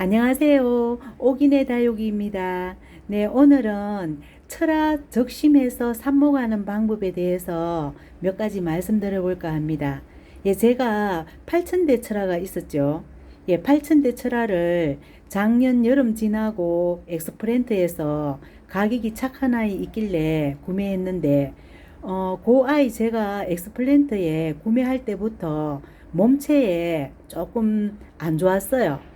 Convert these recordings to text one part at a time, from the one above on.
안녕하세요. 오기네 다육이입니다. 네, 오늘은 철학 적심해서 삽목하는 방법에 대해서 몇 가지 말씀드려 볼까 합니다. 예, 제가 8천대 철화가 있었죠. 예, 8천대 철화를 작년 여름 지나고 엑스프렌트에서 가격이 착한 아이 있길래 구매했는데 어, 그 아이 제가 엑스플랜트에 구매할 때부터 몸체에 조금 안 좋았어요.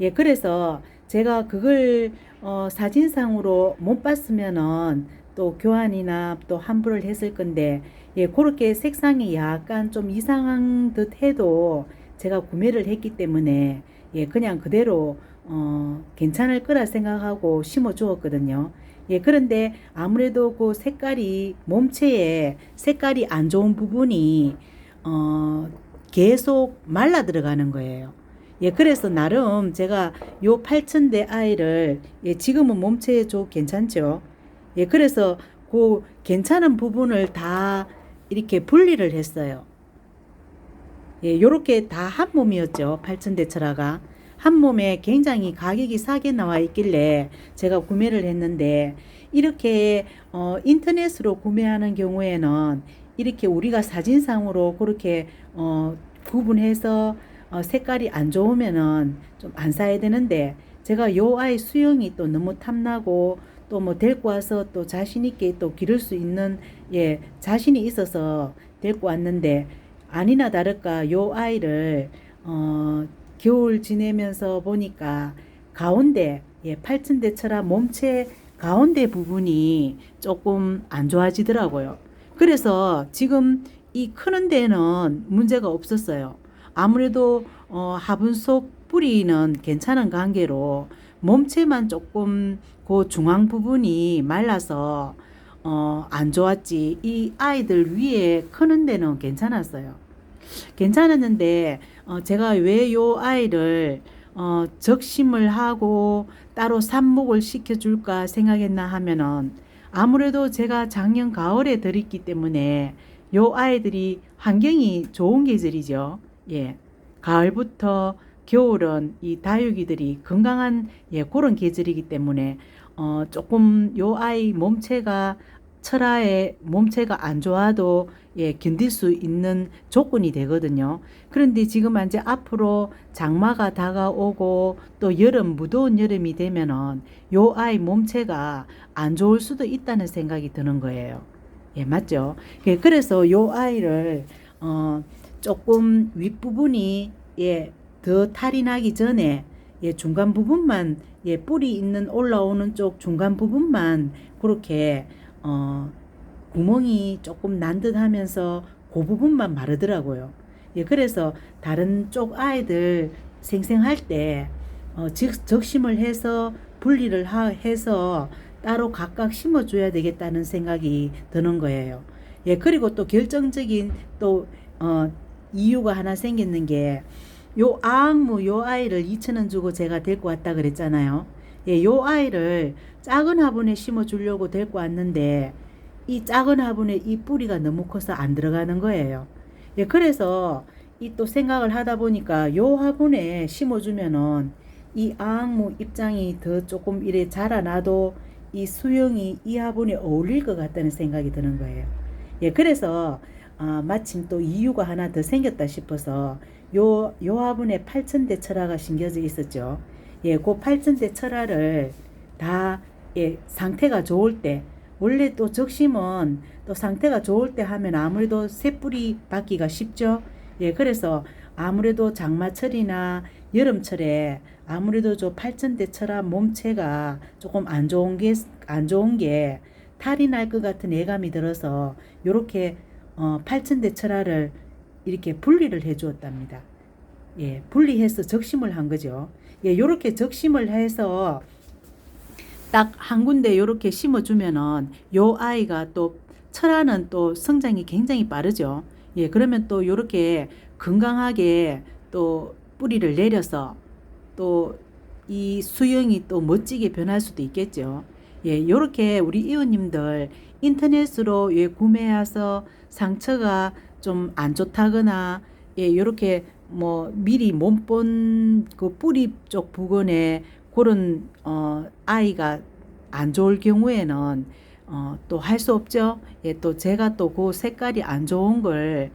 예, 그래서 제가 그걸 어, 사진상으로 못 봤으면은 또 교환이나 또 환불을 했을 건데 예, 그렇게 색상이 약간 좀 이상한 듯 해도 제가 구매를 했기 때문에 예, 그냥 그대로 어, 괜찮을 거라 생각하고 심어 주었거든요. 예, 그런데 아무래도 그 색깔이 몸체에 색깔이 안 좋은 부분이 어, 계속 말라 들어가는 거예요. 예, 그래서 나름 제가 요 8천대 아이를 예, 지금은 몸체에 좀 괜찮죠. 예, 그래서 그 괜찮은 부분을 다 이렇게 분리를 했어요. 예, 요렇게 다 한 몸이었죠. 8천대 철화가. 한 몸에 굉장히 가격이 싸게 나와 있길래 제가 구매를 했는데 이렇게 어, 인터넷으로 구매하는 경우에는 이렇게 우리가 사진상으로 그렇게 어, 구분해서 어, 색깔이 안 좋으면은 좀 안 사야 되는데 제가 요 아이 수영이 또 너무 탐나고 또 뭐 데리고 와서 또 자신 있게 또 기를 수 있는 예 자신이 있어서 데리고 왔는데 아니나 다를까 요 아이를 어 겨울 지내면서 보니까 가운데 예 팔천대처럼 몸체 가운데 부분이 조금 안 좋아지더라고요. 그래서 지금 이 크는 데는 문제가 없었어요. 아무래도 어, 화분 속 뿌리는 괜찮은 관계로 몸체만 조금 그 중앙 부분이 말라서 어, 안 좋았지. 이 아이들 위에 크는 데는 괜찮았어요. 괜찮았는데 어, 제가 왜 요 아이를 어, 적심을 하고 따로 삽목을 시켜줄까 생각했나 하면은 아무래도 제가 작년 가을에 들였기 때문에 요 아이들이 환경이 좋은 계절이죠. 예. 가을부터 겨울은 이 다육이들이 건강한 예, 그런 계절이기 때문에 어, 조금 요 아이 몸체가 철화에 몸체가 안 좋아도 예, 견딜 수 있는 조건이 되거든요. 그런데 지금 이제 앞으로 장마가 다가오고 또 여름 무더운 여름이 되면은 요 아이 몸체가 안 좋을 수도 있다는 생각이 드는 거예요. 예, 맞죠? 예, 그래서 요 아이를 어 조금 윗부분이 예, 더 탈이 나기 전에 예, 중간 부분만 예, 뿌리 있는 올라오는 쪽 중간 부분만 그렇게 어 구멍이 조금 난 듯 하면서 그 부분만 마르더라고요. 예, 그래서 다른 쪽 아이들 생생할 때 어, 적, 적심을 해서 분리를 하, 해서 따로 각각 심어줘야 되겠다는 생각이 드는 거예요. 예, 그리고 또 결정적인 또, 어, 이유가 하나 생겼는 게, 요 아악무 요 아이를 2천원 주고 제가 데리고 왔다 그랬잖아요. 예, 요 아이를 작은 화분에 심어 주려고 데리고 왔는데, 이 작은 화분에 이 뿌리가 너무 커서 안 들어가는 거예요. 예, 그래서 이 또 생각을 하다 보니까 요 화분에 심어 주면은 이 아악무 입장이 더 조금 이래 자라나도 이 수영이 이 화분에 어울릴 것 같다는 생각이 드는 거예요. 예, 그래서 아, 마침 또 이유가 하나 더 생겼다 싶어서 요, 요 화분에 8천대 철화가 심겨져 있었죠. 예, 그 8천대 철화를 다 예, 상태가 좋을 때 원래 또 적심은 또 상태가 좋을 때 하면 아무래도 새뿌리 받기가 쉽죠. 예, 그래서 아무래도 장마철이나 여름철에 아무래도 저 팔천대처럼 몸체가 조금 안 좋은 게, 안 좋은 게 탈이 날 것 같은 예감이 들어서 요렇게 어, 팔천대철화를 이렇게 분리를 해 주었답니다. 예, 분리해서 적심을 한 거죠. 예, 요렇게 적심을 해서 딱 한 군데 요렇게 심어 주면은 요 아이가 또 철화는 또 성장이 굉장히 빠르죠. 예, 그러면 또 요렇게 건강하게 또 뿌리를 내려서 또 이 수영이 또 멋지게 변할 수도 있겠죠. 예, 요렇게 우리 이웃님들 인터넷으로 예, 구매해서 상처가 좀 안 좋다거나 예, 요렇게 뭐 미리 몸본 그 뿌리 쪽 부근에 그런 어 아이가 안 좋을 경우에는 어 또 할 수 없죠. 예, 또 제가 또 그 색깔이 안 좋은 걸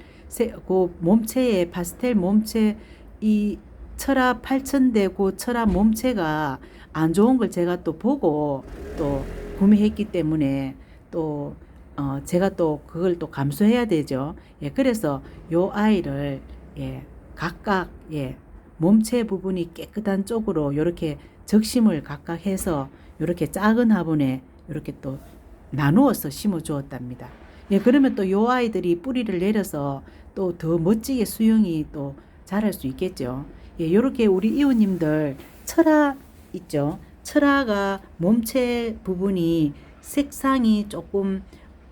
그 몸체에 파스텔 몸체 이 철화 8천대 그 철화 몸체가 안 좋은 걸 제가 또 보고 또 구매했기 때문에 또 어, 제가 또 그걸 또 감수해야 되죠. 예, 그래서 요 아이를 예, 각각 예, 몸체 부분이 깨끗한 쪽으로 요렇게 적심을 각각 해서 요렇게 작은 화분에 요렇게 또 나누어서 심어 주었답니다. 예, 그러면 또 요 아이들이 뿌리를 내려서 또 더 멋지게 수영이 또 자랄 수 있겠죠. 예, 요렇게 우리 이웃님들 철화 있죠. 철화가 몸체 부분이 색상이 조금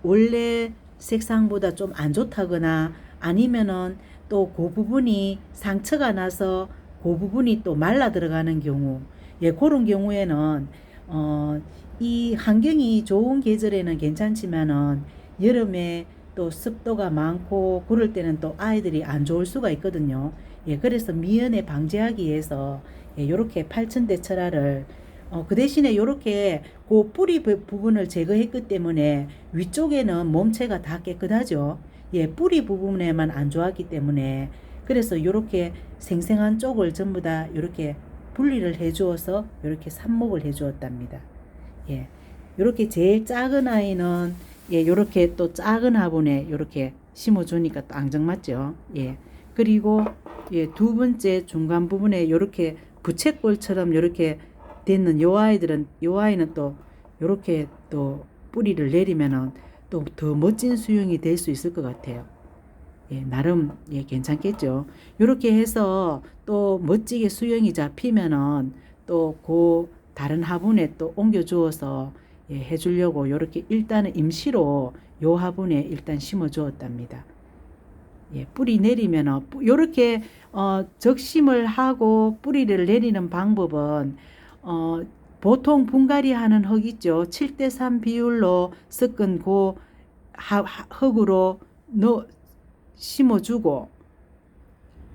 원래 색상보다 좀 안 좋다거나 아니면은 또 그 부분이 상처가 나서 그 부분이 또 말라 들어가는 경우 예 그런 경우에는 어 이 환경이 좋은 계절에는 괜찮지만은 여름에 또 습도가 많고 그럴 때는 또 아이들이 안 좋을 수가 있거든요. 예 그래서 미연에 방지하기 위해서 예 요렇게 8천 대 철화를 어, 그 대신에 요렇게 그 뿌리 부- 부분을 제거했기 때문에 위쪽에는 몸체가 다 깨끗하죠. 예, 뿌리 부분에만 안 좋았기 때문에 그래서 요렇게 생생한 쪽을 전부 다 요렇게 분리를 해 주어서 요렇게 삽목을 해 주었답니다. 예. 요렇게 제일 작은 아이는 예, 요렇게 또 작은 화분에 요렇게 심어 주니까 또 앙증맞죠. 예. 그리고 예, 두 번째 중간 부분에 요렇게 부채꼴처럼 요렇게 되는 요 아이들은 요 아이는 또 요렇게 또 뿌리를 내리면은 또 더 멋진 수영이 될 수 있을 것 같아요. 예, 나름 예, 괜찮겠죠. 요렇게 해서 또 멋지게 수영이 잡히면은 또 그 다른 화분에 또 옮겨 주어서 예, 해 주려고 요렇게 일단은 임시로 요 화분에 일단 심어 주었답니다. 예, 뿌리 내리면은 뿌- 요렇게 어, 적심을 하고 뿌리를 내리는 방법은 어, 보통 분갈이 하는 흙 있죠. 7대3 비율로 섞은 그 하- 하- 흙으로 넣어 심어주고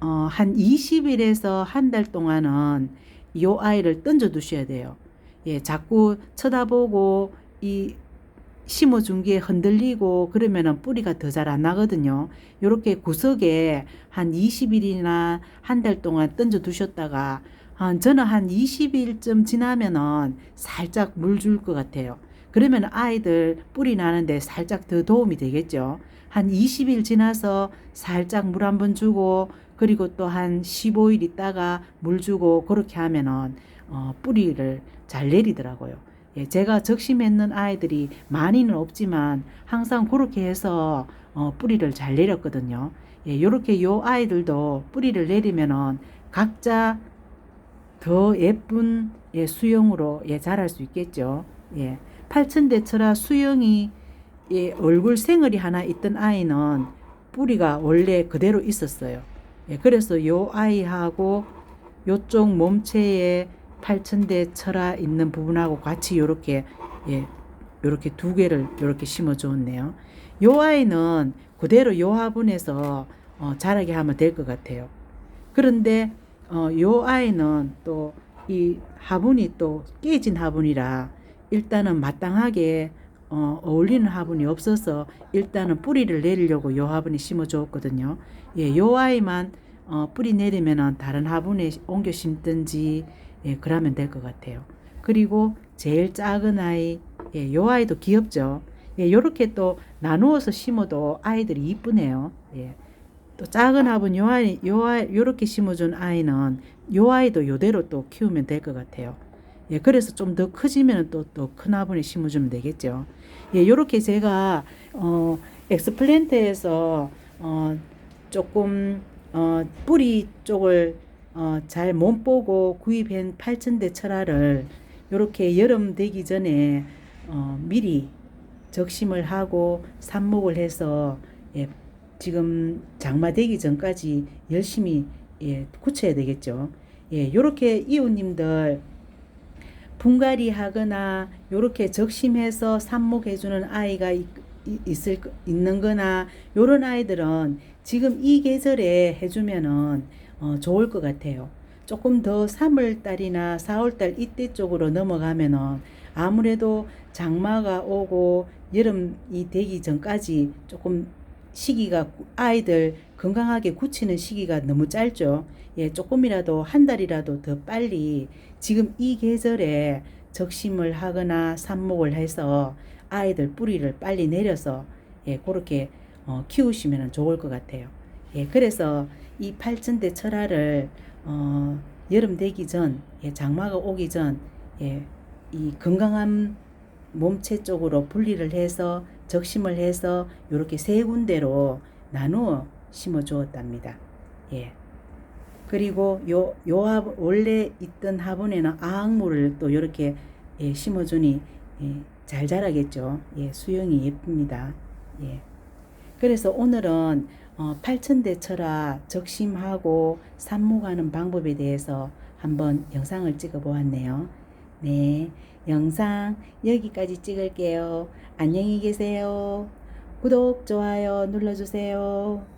어, 한 20일에서 한 달 동안은 이 아이를 던져 두셔야 돼요. 예, 자꾸 쳐다보고 이 심어준 게 흔들리고 그러면은 뿌리가 더 잘 안 나거든요. 요렇게 구석에 한 20일이나 한 달 동안 던져 두셨다가 한 저는 한 20일쯤 지나면은 살짝 물 줄 것 같아요. 그러면 아이들 뿌리 나는데 살짝 더 도움이 되겠죠. 한 20일 지나서 살짝 물 한 번 주고 그리고 또 한 15일 있다가 물 주고 그렇게 하면은 어, 뿌리를 잘 내리더라고요. 예, 제가 적심했는 아이들이 많이는 없지만 항상 그렇게 해서 어, 뿌리를 잘 내렸거든요. 예, 요렇게 요 아이들도 뿌리를 내리면은 각자 더 예쁜 예, 수영으로 예, 자랄 수 있겠죠. 예, 팔천대처라 수영이 예, 얼굴 생얼이 하나 있던 아이는 뿌리가 원래 그대로 있었어요. 예, 그래서 요 아이하고 요쪽 몸체에 팔천대 철화 있는 부분하고 같이 요렇게 예, 요렇게 두 개를 요렇게 심어 주었네요. 요 아이는 그대로 요 화분에서 어, 자라게 하면 될 것 같아요. 그런데 어, 요 아이는 또 이 화분이 또 깨진 화분이라 일단은 마땅하게 어, 어울리는 화분이 없어서 일단은 뿌리를 내리려고 요 화분에 심어 주었거든요. 예, 요 아이만 어, 뿌리 내리면은 다른 화분에 옮겨 심든지 예, 그러면 될 것 같아요. 그리고 제일 작은 아이, 예, 요 아이도 귀엽죠. 예, 요렇게 또 나누어서 심어도 아이들이 이쁘네요. 예. 또 작은 화분 요 아이, 요 아이, 요렇게 심어준 아이는 요 아이도 요대로 또 키우면 될 것 같아요. 예, 그래서 좀 더 커지면 또 또 큰 화분에 심어주면 되겠죠. 예, 요렇게 제가 어 엑스플랜트에서 어 조금 어 뿌리 쪽을 어 잘 못 보고 구입한 8천대 철화를 요렇게 여름 되기 전에 어 미리 적심을 하고 삽목을 해서 예, 지금 장마 되기 전까지 열심히 예, 굳혀야 되겠죠. 예, 요렇게 이웃님들 분갈이 하거나 요렇게 적심해서 삽목해 주는 아이가 있, 있을 거- 있는 거나 요런 아이들은 지금 이 계절에 해 주면은 어, 좋을 것 같아요. 조금 더 3월달이나 4월달 이때 쪽으로 넘어가면은 아무래도 장마가 오고 여름이 되기 전까지 조금 시기가 아이들 건강하게 굳히는 시기가 너무 짧죠. 예, 조금이라도 한 달이라도 더 빨리 지금 이 계절에 적심을 하거나 삽목을 해서 아이들 뿌리를 빨리 내려서 예, 그렇게 어, 키우시면 좋을 것 같아요. 예, 그래서 이 팔천대 철화를 어, 여름 되기 전, 예, 장마가 오기 전, 예, 이 건강한 몸체 쪽으로 분리를 해서 적심을 해서 이렇게 세 군데로 나누어 심어 주었답니다. 예. 그리고 요, 요 화분, 원래 있던 화분에는 아악물을 또 이렇게 예, 심어주니 예, 잘 자라겠죠. 예, 수영이 예쁩니다. 예. 그래서 오늘은 어, 팔천대 철화 적심하고 삽목하는 방법에 대해서 한번 영상을 찍어 보았네요. 네, 영상 여기까지 찍을게요. 안녕히 계세요. 구독, 좋아요 눌러주세요.